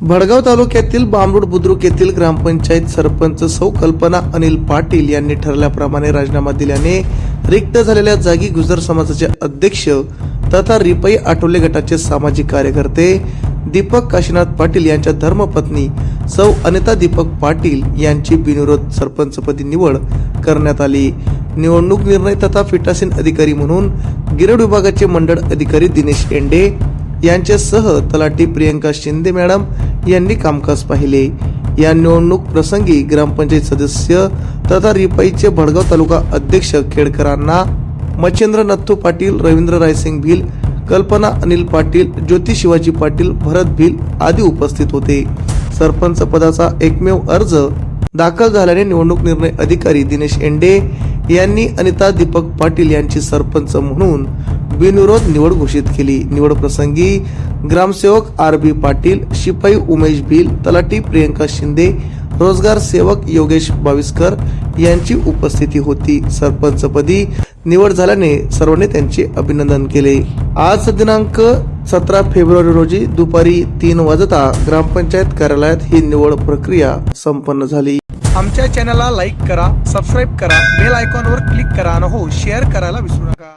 भडगाव तालुक्यातील बांबूड बुद्रुक येथील ग्रामपंचायत सरपंच सौ कल्पना अनिल पाटील यांनी ठरल्याप्रमाणे राजीनामा दिल्याने रिक्त झालेल्या जागी गुजर समाजाचे अध्यक्ष तथा रिपई आठवले गटाचे सामाजिक कार्यकर्ते दीपक काशीनाथ पाटील यांच्या धर्मपत्नी सौ अनिता दीपक पाटील यांची बिनविरोध सरपंचपदी निवड करण्यात आली. निवडणूक निर्णय तथा फिटासीन अधिकारी म्हणून गिरड विभागाचे मंडळ अधिकारी दिनेश एंडे यांच्यासह तलाठी प्रियंका शिंदे मॅडम यांनी कामकाज पाहिले. या निवडणूक प्रसंगी ग्रामपंचायत सदस्य तथा रिपाईचे भडगाव तालुका अध्यक्ष खेडकरांना मच्छेंद्र नथू पाटील रवींद्र रायसिंग भिल कल्पना अनिल पाटील ज्योती शिवाजी पाटील भरत भिल आदी उपस्थित होते. सरपंच पदाचा एकमेव अर्ज दाखल झाल्याने निवडणूक निर्णय अधिकारी दिनेश एंडे यांनी अनिता दीपक पाटील यांची सरपंच म्हणून बिनविरोध निवड घोषित केली. निवड प्रसंगी ग्रामसेवक आर बी पाटील शिपाई उमेश भिल तलाठी प्रियंका शिंदे रोजगार सेवक योगेश बाविस्कर यांची उपस्थिती होती. सरपंचपदी निवड झाल्याने सर्वांनी त्यांचे अभिनंदन केले. आज दिनांक सतरा फेब्रुवारी रोजी दुपारी तीन वाजता ग्रामपंचायत कार्यालयात ही निवड प्रक्रिया संपन्न झाली. आमच्या चॅनलला लाईक करा सबस्क्राईब करा बेल आयकॉनवर क्लिक करा आणि हो शेअर करायला विसरू नका.